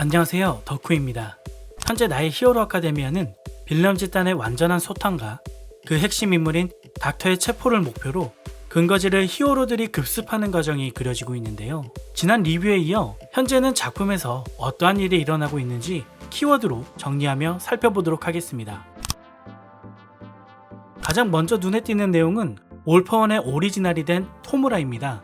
안녕하세요 덕후입니다. 현재 나의 히어로 아카데미아는 빌런 집단의 완전한 소탕과 그 핵심 인물인 닥터의 체포를 목표로 근거지를 히어로들이 급습하는 과정이 그려지고 있는데요. 지난 리뷰에 이어 현재는 작품에서 어떠한 일이 일어나고 있는지 키워드로 정리하며 살펴보도록 하겠습니다. 가장 먼저 눈에 띄는 내용은 올퍼원의 오리지널이 된 토무라입니다.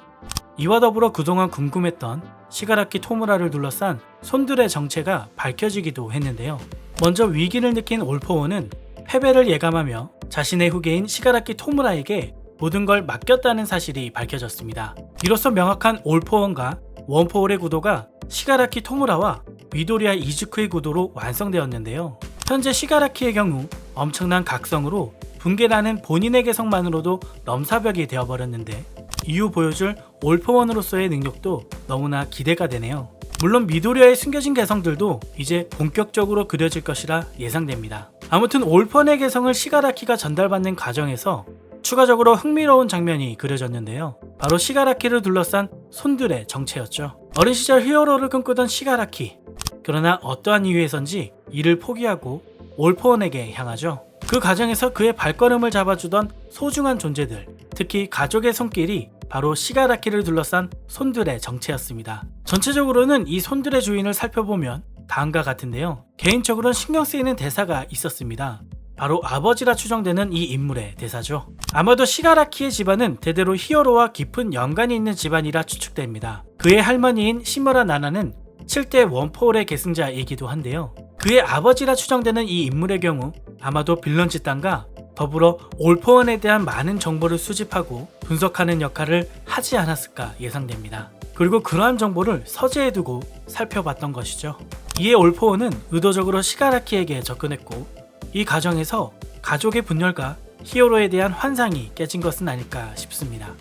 이와 더불어 그동안 궁금했던 시가라키 토무라를 둘러싼 손들의 정체가 밝혀지기도 했는데요. 먼저 위기를 느낀 올퍼원은 패배를 예감하며 자신의 후계인 시가라키 토무라에게 모든 걸 맡겼다는 사실이 밝혀졌습니다. 이로써 명확한 올퍼원과 원포홀의 구도가 시가라키 토무라와 위도리아 이즈쿠의 구도로 완성되었는데요. 현재 시가라키의 경우 엄청난 각성으로 붕괴라는 본인의 개성만으로도 넘사벽이 되어버렸는데 이후 보여줄 올퍼원으로서의 능력도 너무나 기대가 되네요. 물론 미도리아의 숨겨진 개성들도 이제 본격적으로 그려질 것이라 예상됩니다. 아무튼 올펀의 개성을 시가라키가 전달받는 과정에서 추가적으로 흥미로운 장면이 그려졌는데요. 바로 시가라키를 둘러싼 손들의 정체였죠. 어린 시절 히어로를 꿈꾸던 시가라키. 그러나 어떠한 이유에선지 이를 포기하고 올포원에게 향하죠. 그 과정에서 그의 발걸음을 잡아주던 소중한 존재들, 특히 가족의 손길이 바로 시가라키를 둘러싼 손들의 정체였습니다. 전체적으로는 이 손들의 주인을 살펴보면 다음과 같은데요. 개인적으로는 신경 쓰이는 대사가 있었습니다. 바로 아버지라 추정되는 이 인물의 대사죠. 아마도 시가라키의 집안은 대대로 히어로와 깊은 연관이 있는 집안이라 추측됩니다. 그의 할머니인 시머라 나나는 7대 원포홀의 계승자이기도 한데요. 그의 아버지라 추정되는 이 인물의 경우 아마도 빌런 집단과 더불어 올포원에 대한 많은 정보를 수집하고 분석하는 역할을 하지 않았을까 예상됩니다. 그리고 그러한 정보를 서재에 두고 살펴봤던 것이죠. 이에 올포원은 의도적으로 시가라키에게 접근했고 이 과정에서 가족의 분열과 히어로에 대한 환상이 깨진 것은 아닐까 싶습니다.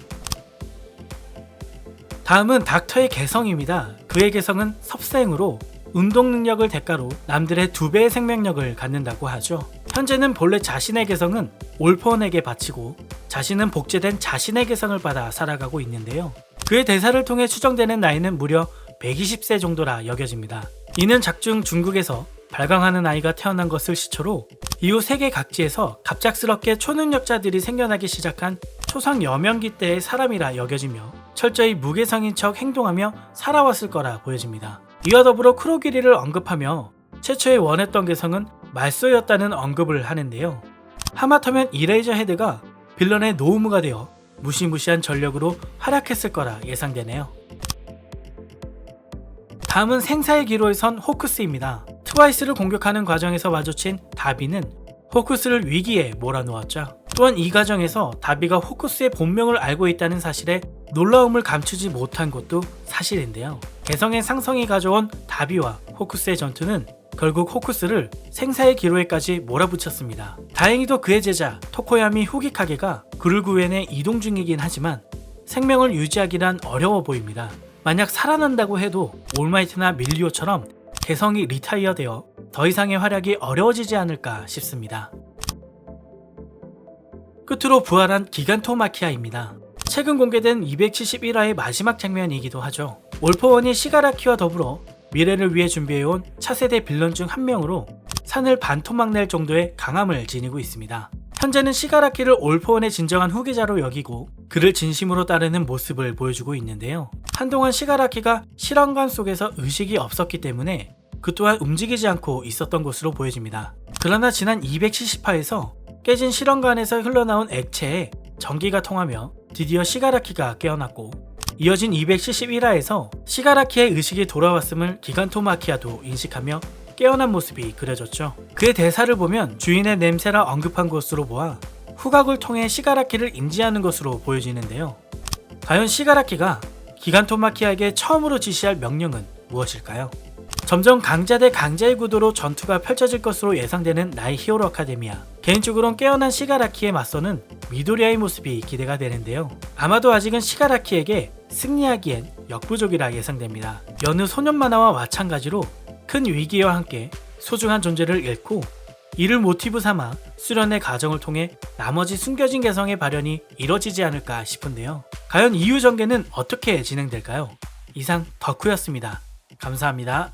다음은 닥터의 개성입니다. 그의 개성은 섭생으로 운동 능력을 대가로 남들의 두 배의 생명력을 갖는다고 하죠. 현재는 본래 자신의 개성은 올폰에게 바치고 자신은 복제된 자신의 개성을 받아 살아가고 있는데요. 그의 대사를 통해 추정되는 나이는 무려 120세 정도라 여겨집니다. 이는 작중 중국에서 발광하는 아이가 태어난 것을 시초로 이후 세계 각지에서 갑작스럽게 초능력자들이 생겨나기 시작한 초상 여명기 때의 사람이라 여겨지며 철저히 무개성인 척 행동하며 살아왔을 거라 보여집니다. 이와 더불어 크로기리를 언급하며 최초에 원했던 개성은 말소였다는 언급을 하는데요. 하마터면 이레이저 헤드가 빌런의 노우무가 되어 무시무시한 전력으로 활약했을 거라 예상되네요. 다음은 생사의 기로에 선 호크스입니다. 트와이스를 공격하는 과정에서 마주친 다비는 호크스를 위기에 몰아놓았죠. 또한 이 과정에서 다비가 호크스의 본명을 알고 있다는 사실에 놀라움을 감추지 못한 것도 사실인데요. 개성의 상성이 가져온 다비와 호크스의 전투는 결국 호크스를 생사의 기로에까지 몰아붙였습니다. 다행히도 그의 제자 토코야미 후기카게가 그를 구해내 이동 중이긴 하지만 생명을 유지하기란 어려워 보입니다. 만약 살아난다고 해도 올마이트나 밀리오처럼 개성이 리타이어되어 더 이상의 활약이 어려워지지 않을까 싶습니다. 끝으로 부활한 기간토마키아입니다. 최근 공개된 271화의 마지막 장면이기도 하죠. 올포원이 시가라키와 더불어 미래를 위해 준비해온 차세대 빌런 중 한 명으로 산을 반토막 낼 정도의 강함을 지니고 있습니다. 현재는 시가라키를 올포원의 진정한 후계자로 여기고 그를 진심으로 따르는 모습을 보여주고 있는데요. 한동안 시가라키가 실험관 속에서 의식이 없었기 때문에 그 또한 움직이지 않고 있었던 것으로 보여집니다. 그러나 지난 270화에서 깨진 실험관에서 흘러나온 액체에 전기가 통하며 드디어 시가라키가 깨어났고 이어진 271화에서 시가라키의 의식이 돌아왔음을 기간토마키아도 인식하며 깨어난 모습이 그려졌죠. 그의 대사를 보면 주인의 냄새라 언급한 것으로 보아 후각을 통해 시가라키를 인지하는 것으로 보여지는데요. 과연 시가라키가 기간토마키아에게 처음으로 지시할 명령은 무엇일까요? 점점 강자 대 강자의 구도로 전투가 펼쳐질 것으로 예상되는 나의 히어로 아카데미아. 개인적으로는 깨어난 시가라키에 맞서는 미도리아의 모습이 기대가 되는데요. 아마도 아직은 시가라키에게 승리하기엔 역부족이라 예상됩니다. 여느 소년 만화와 마찬가지로 큰 위기와 함께 소중한 존재를 잃고 이를 모티브 삼아 수련의 과정을 통해 나머지 숨겨진 개성의 발현이 이뤄지지 않을까 싶은데요. 과연 이후 전개는 어떻게 진행될까요? 이상 덕후였습니다. 감사합니다.